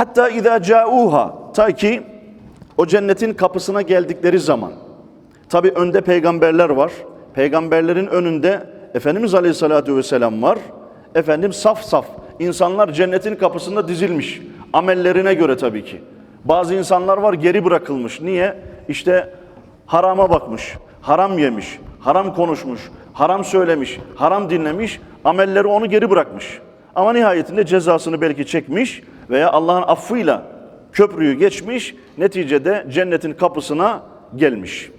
Hatta izâ câûhâ ta ki o cennetin kapısına geldikleri zaman tabi önde peygamberler var. Peygamberlerin önünde Efendimiz Aleyhisselatü Vesselam var. Efendim saf saf insanlar cennetin kapısında dizilmiş. Amellerine göre tabii ki. Bazı insanlar var geri bırakılmış. Niye? İşte harama bakmış, haram yemiş, haram konuşmuş, haram söylemiş, haram dinlemiş. Amelleri onu geri bırakmış. Ama nihayetinde cezasını belki çekmiş veya Allah'ın affıyla köprüyü geçmiş. Neticede cennetin kapısına gelmiş.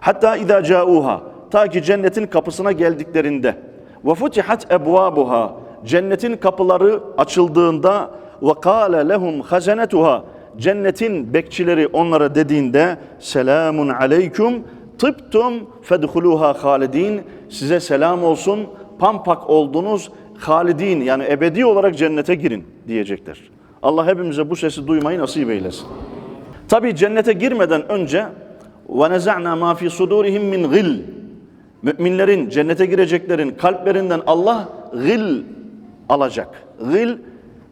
Hatta izâ câûhâ ta ki cennetin kapısına geldiklerinde ve futihat ebvâbuhâ cennetin kapıları açıldığında ve kâle lehum hazenetuhâ cennetin bekçileri onlara dediğinde selamun aleyküm tıptum fedhuluha halidin size selam olsun pampak oldunuz halidin yani ebedi olarak cennete girin diyecekler. Allah hepimize bu sesi duymayı nasip eylesin. Tabi cennete girmeden önce وَنَزَعْنَا مَا فِي صُدُورِهِمْ مِنْ غِلٍّ Müminlerin, cennete gireceklerin kalplerinden Allah gıl alacak. Gıl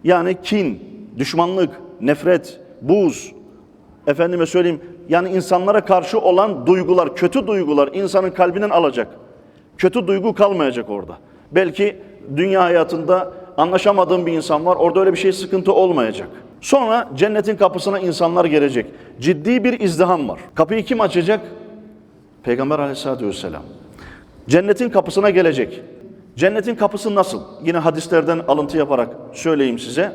yani kin, düşmanlık, nefret, buz, efendime söyleyeyim yani insanlara karşı olan duygular, kötü duygular insanın kalbinden alacak. Kötü duygu kalmayacak orada. Belki dünya hayatında anlaşamadığın bir insan var. Orada öyle bir şey sıkıntı olmayacak. Sonra cennetin kapısına insanlar gelecek. Ciddi bir izdiham var. Kapıyı kim açacak? Peygamber aleyhissalatü vesselam. Cennetin kapısına gelecek. Cennetin kapısı nasıl? Yine hadislerden alıntı yaparak söyleyeyim size.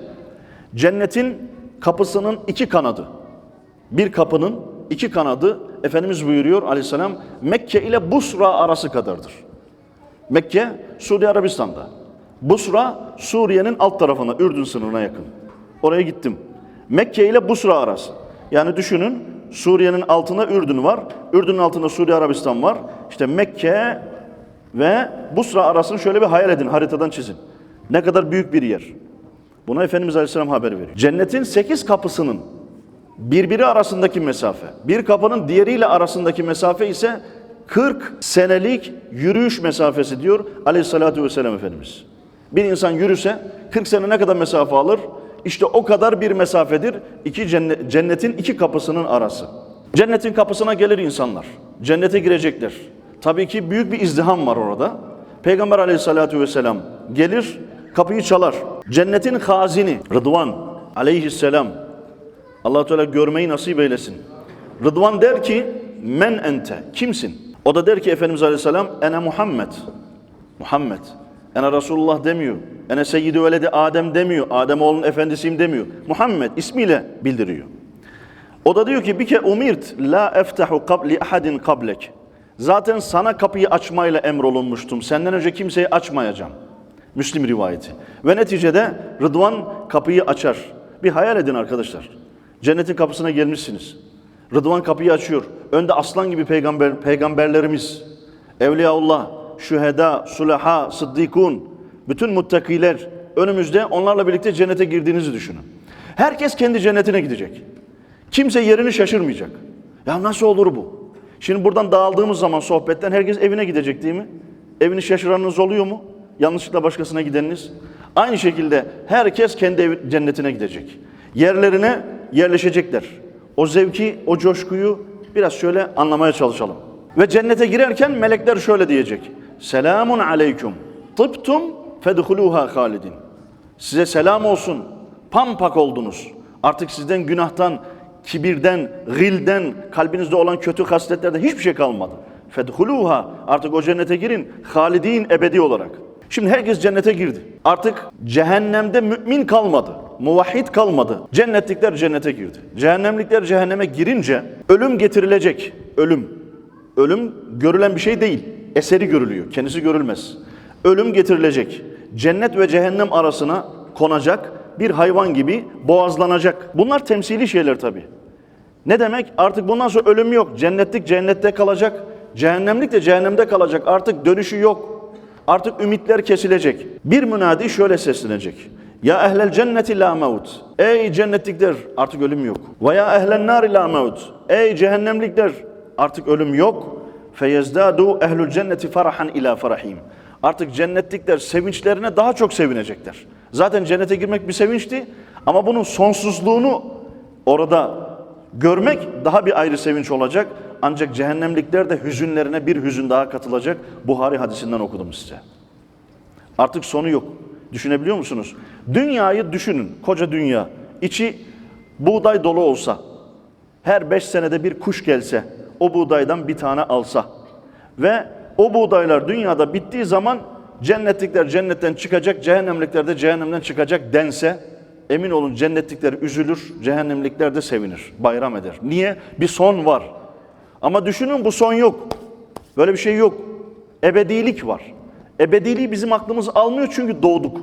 Cennetin kapısının iki kanadı. Bir kapının iki kanadı Efendimiz buyuruyor aleyhisselam Mekke ile Busra arası kadardır. Mekke Suudi Arabistan'da. Busra Suriye'nin alt tarafına Ürdün sınırına yakın. Oraya gittim. Mekke ile Busra arası. Yani düşünün Suriye'nin altında Ürdün var. Ürdün'ün altında Suudi Arabistan var. İşte Mekke ve Busra arasını şöyle bir hayal edin haritadan çizin. Ne kadar büyük bir yer. Buna Efendimiz Aleyhisselam haber veriyor. Cennetin sekiz kapısının birbiri arasındaki mesafe, bir kapının diğeriyle arasındaki mesafe ise 40 senelik yürüyüş mesafesi diyor Aleyhisselatü Vesselam Efendimiz. Bir insan yürüse 40 sene ne kadar mesafe alır? İşte o kadar bir mesafedir iki cennet, cennetin iki kapısının arası. Cennetin kapısına gelir insanlar. Cennete girecekler. Tabii ki büyük bir izdiham var orada. Peygamber aleyhissalatü vesselam gelir, kapıyı çalar. Cennetin hazini Rıdvan aleyhisselam allah Teala görmeyi nasip eylesin. Rıdvan der ki men ente kimsin? O da der ki Efendimiz aleyhisselam ene Muhammed. Muhammed. Ene Resulullah demiyor. Ene seyyidi veledi Adem demiyor. Adem oğlunun efendisiyim demiyor. Muhammed ismiyle bildiriyor. O da diyor ki bir ke umirt la eftahu kabli ahadin kablek. Zaten sana kapıyı açmayla emrolunmuştum. Senden önce kimseyi açmayacağım. Müslim rivayeti. Ve neticede Rıdvan kapıyı açar. Bir hayal edin arkadaşlar. Cennetin kapısına gelmişsiniz. Rıdvan kapıyı açıyor. Önde aslan gibi peygamber, peygamberlerimiz, Evliyaullah, şüheda, sulaha, sıddikun, bütün muttakiler önümüzde onlarla birlikte cennete girdiğinizi düşünün. Herkes kendi cennetine gidecek. Kimse yerini şaşırmayacak. Ya nasıl olur bu? Şimdi buradan dağıldığımız zaman sohbetten herkes evine gidecek değil mi? Evini şaşıranınız oluyor mu? Yanlışlıkla başkasına gideniniz. Aynı şekilde herkes kendi ev, cennetine gidecek. Yerlerine yerleşecekler. O zevki, o coşkuyu biraz şöyle anlamaya çalışalım. Ve cennete girerken melekler şöyle diyecek. Selamun aleyküm. Tıptum fedhuluha halidin. Size selam olsun. Pampak oldunuz. Artık sizden günahtan, kibirden, gilden, kalbinizde olan kötü hasletlerden hiçbir şey kalmadı. Fedhuluha. Artık o cennete girin. Halidin ebedi olarak. Şimdi herkes cennete girdi. Artık cehennemde mümin kalmadı. Muvahhid kalmadı. Cennetlikler cennete girdi. Cehennemlikler cehenneme girince ölüm getirilecek. Ölüm. Ölüm görülen bir şey değil. Eseri görülüyor. Kendisi görülmez. Ölüm getirilecek. Cennet ve cehennem arasına konacak bir hayvan gibi boğazlanacak. Bunlar temsili şeyler tabi. Ne demek? Artık bundan sonra ölüm yok. Cennetlik cennette kalacak. Cehennemlik de cehennemde kalacak. Artık dönüşü yok. Artık ümitler kesilecek. Bir münadi şöyle seslenecek. Ya ehlel cenneti la mevt. Ey cennetlikler artık ölüm yok. Ve ya ehlen nari la mevt. Ey cehennemlikler artık ölüm yok. Feyezdadu ehlül cenneti farahan ila farahim. Artık cennetlikler sevinçlerine daha çok sevinecekler. Zaten cennete girmek bir sevinçti Ama bunun sonsuzluğunu orada görmek daha bir ayrı sevinç olacak. Ancak cehennemlikler de hüzünlerine bir hüzün daha katılacak. Buhari hadisinden okudum size. Artık sonu yok. Düşünebiliyor musunuz? Dünyayı düşünün. Koca dünya. İçi buğday dolu olsa, her beş senede bir kuş gelse, o buğdaydan bir tane alsa ve o buğdaylar dünyada bittiği zaman cennetlikler cennetten çıkacak, cehennemlikler de cehennemden çıkacak dense, emin olun cennetlikler üzülür, cehennemlikler de sevinir, bayram eder. Niye? Bir son var. Ama düşünün bu son yok. Böyle bir şey yok. Ebedilik var. Ebediliği bizim aklımız almıyor çünkü doğduk.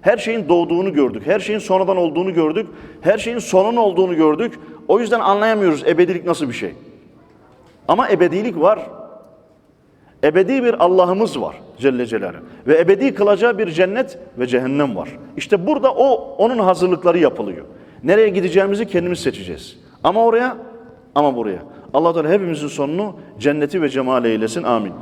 Her şeyin doğduğunu gördük. Her şeyin sonradan olduğunu gördük. Her şeyin sonun olduğunu gördük. O yüzden anlayamıyoruz ebedilik nasıl bir şey. Ama ebedilik var. Ebedi bir Allah'ımız var Celle Celaluhu. Ve ebedi kılacağı bir cennet ve cehennem var. İşte burada o onun hazırlıkları yapılıyor. Nereye gideceğimizi kendimiz seçeceğiz. Ama oraya ama buraya. Allah Teala hepimizin sonunu cenneti ve cemal eylesin. Amin.